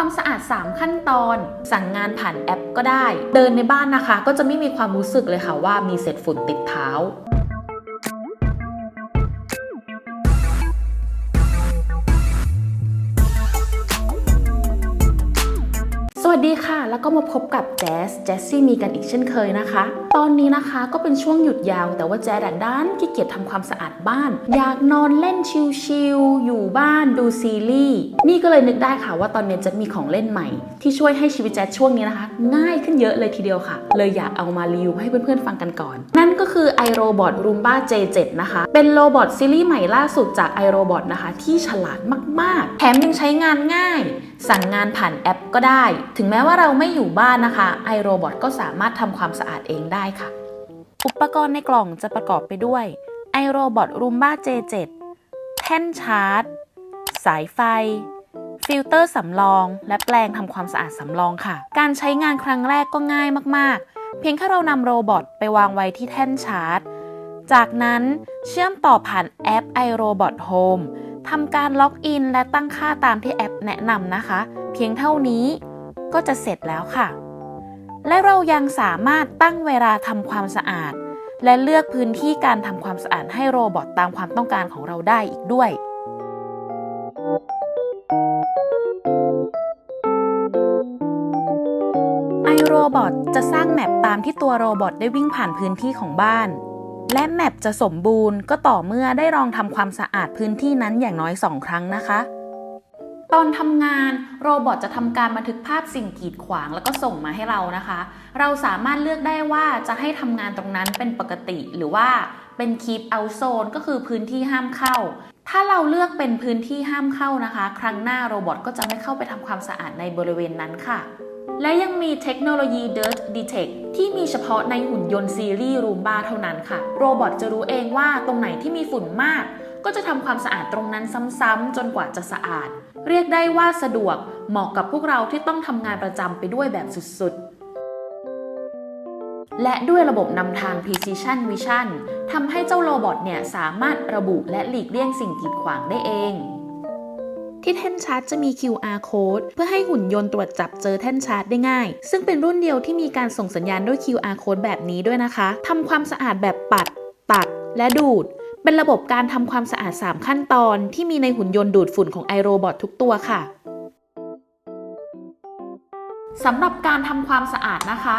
ความสะอาด 3 ขั้นตอน สั่งงานผ่านแอปก็ได้ เดินในบ้านนะคะ ก็จะไม่มีความรู้สึกเลยค่ะว่ามีเศษฝุ่นติดเท้า วัสดีค่ะ แล้วก็มาพบกับแจสแจสซี่มีกันอีกเช่นเคยนะคะ ตอนนี้นะคะก็เป็นช่วงหยุดยาว แต่ว่าแจดด้านขี้เกียจทำความสะอาดบ้าน อยากนอนเล่นชิลๆอยู่บ้านดูซีรีส์นี่ก็เลยนึกได้ค่ะว่าตอนนี้แจะมีของเล่นใหม่ ที่ช่วยให้ชีวิตแจสช่วงนี้นะคะ ง่ายขึ้นเยอะเลยทีเดียวค่ะ เลยอยากเอามารีวิวให้เพื่อนๆฟังกันก่อน นั่นก็คือ iRobot Roomba J7 นะคะ เป็นโรบอทซีรีส์ใหม่ล่าสุดจาก iRobot นะคะ ที่ฉลาดมากๆ แถมยังใช้งานง่ายสั่งงานผ่านแอปก็ได้ ถึงแม้ว่าเราไม่อยู่บ้านนะคะ iRobot ก็สามารถทำความสะอาดเองได้ค่ะ อุปกรณ์ในกล่องจะประกอบไปด้วย iRobot Roomba J7 แท่นชาร์จ สายไฟ ฟิลเตอร์สำรอง และแปลงทำความสะอาดสำรองค่ะ การใช้งานครั้งแรกก็ง่ายมากๆ เพียงแค่เรานำโรบอทไปวางไว้ที่แท่นชาร์จ จากนั้นเชื่อมต่อผ่านแอป iRobot Home ทำการล็อกอินและตั้งค่าตามที่แอปแนะนำนะคะ เพียงเท่านี้ก็จะเสร็จแล้วค่ะ และเรายังสามารถตั้งเวลาทำความสะอาด และเลือกพื้นที่การทำความสะอาดให้โรบอทตามความต้องการของเราได้อีกด้วย iRobot จะสร้างแมปตามที่ตัวโรบอทได้วิ่งผ่านพื้นที่ของบ้าน และแมปจะสมบูรณ์ก็ต่อเมื่อได้ลองทำความสะอาดพื้นที่นั้นอย่างน้อย 2 ครั้งนะคะ ตอนทำงานโรบอทจะทำการบันทึกภาพสิ่งกีดขวางแล้วก็ส่งมาให้เรานะคะ เราสามารถเลือกได้ว่าจะให้ทำงานตรงนั้นเป็นปกติหรือว่าเป็น keep out zone ก็คือพื้นที่ห้ามเข้า ถ้าเราเลือกเป็นพื้นที่ห้ามเข้านะคะ ครั้งหน้าโรบอทก็จะไม่เข้าไปทำความสะอาดในบริเวณนั้นค่ะ และยังมีเทคโนโลยี Dirt Detect ที่มีเฉพาะในหุ่นยนต์ซีรีส์ Roomba เท่านั้นค่ะ โรบอทจะรู้เองว่าตรงไหนที่มีฝุ่นมาก ก็จะทำความสะอาดตรงนั้นซ้ำๆจนกว่าจะสะอาด เรียกได้ว่าสะดวกเหมาะกับพวกเราที่ต้องทำงานประจำไปด้วยแบบสุดๆและด้วยระบบนำทาง Precision Vision ทำให้เจ้าโรบอทเนี่ยสามารถระบุและหลีกเลี่ยงสิ่งกีดขวางได้เอง ที่แท่นชาร์จจะมี QR code เพื่อให้หุ่นยนต์ตรวจจับเจอแท่นชาร์จได้ง่าย ซึ่งเป็นรุ่นเดียวที่มีการส่งสัญญาณด้วย QR code แบบนี้ด้วยนะคะทำความสะอาดแบบปัด ตักและดูดเป็นระบบการทำความสะอาด 3 ขั้นตอนที่มีในหุ่นยนต์ดูดฝุ่นของ iRobot ทุกตัวค่ะสำหรับการทำความสะอาดนะคะ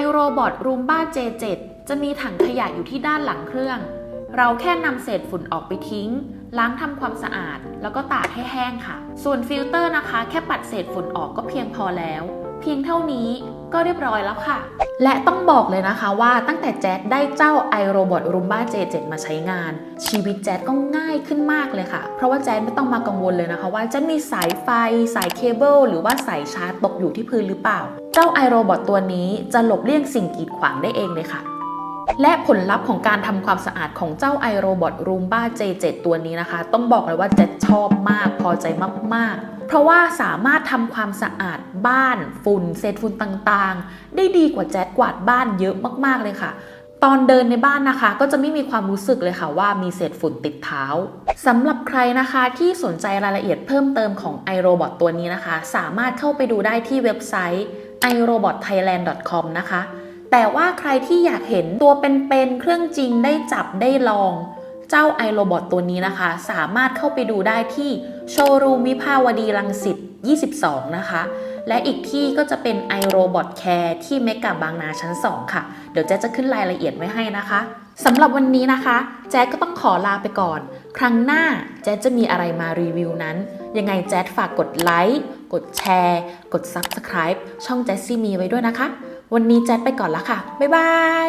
iRobot Roomba J7 จะมีถังขยะอยู่ที่ด้านหลังเครื่อง เราแค่นำเศษฝุ่นออกไปทิ้ง ล้างทำความสะอาด แล้วก็ตากให้แห้งค่ะ ส่วนฟิลเตอร์นะคะ แค่ปัดเศษฝุ่นออกก็เพียงพอแล้ว เพียงเท่านี้ก็เรียบร้อยแล้วค่ะ และต้องบอกเลยนะคะว่าตั้งแต่แจ๊ดได้เจ้า iRobot Roomba J7 มาใช้งาน ชีวิตแจ๊ดก็ง่ายขึ้นมากเลยค่ะ เพราะว่าแจ๊ดไม่ต้องมากังวลเลยนะคะ ว่าจะมีสายไฟ สายเคเบิลหรือว่าสายชาร์จตกอยู่ที่พื้นหรือเปล่า เจ้า iRobot ตัวนี้จะหลบเลี่ยงสิ่งกีดขวางได้เองเลยค่ะ และผลลัพธ์ของการทำความสะอาดของเจ้า iRobot Roomba J7 ตัวนี้นะคะ ต้องบอกเลยว่าเจ๊ชอบมากพอใจมาก ๆเพราะว่าสามารถทำความสะอาดบ้านฝุ่นเศษฝุ่นต่างๆ ได้ดีกว่าแจ๊ดกวาดบ้านเยอะมากๆเลยค่ะ ตอนเดินในบ้านนะคะ ก็จะไม่มีความรู้สึกเลยค่ะว่ามีเศษฝุ่นติดเท้าสำหรับใครนะคะที่สนใจรายละเอียดเพิ่มเติมของ iRobot ตัวนี้นะคะ สามารถเข้าไปดูได้ที่เว็บไซต์ irobotthailand.com นะคะ แต่ว่าใครที่อยากเห็นตัวเป็นๆเครื่องจริงได้จับได้ลองเจ้า iRobot ตัวนี้นะคะ สามารถเข้าไปดูได้ที่โชว์รูมวิภาวดีรังสิต 22 นะคะ และอีกที่ก็จะเป็น iRobot Care ที่เมกะบางนาชั้น 2 ค่ะ เดี๋ยวแจ๊จะขึ้นรายละเอียดไว้ให้นะคะสำหรับวันนี้นะคะ แจ๊ดก็ต้องขอลาไปก่อน ครั้งหน้าแจ๊ดจะมีอะไรมารีวิวนั้น ยังไงแจ๊ดฝากกดไลค์กดแชร์ กด Subscribe ช่องแจ๊ซี่มีไว้ด้วยนะคะ วันนี้แจ็ดไปก่อนละค่ะ บ๊ายบาย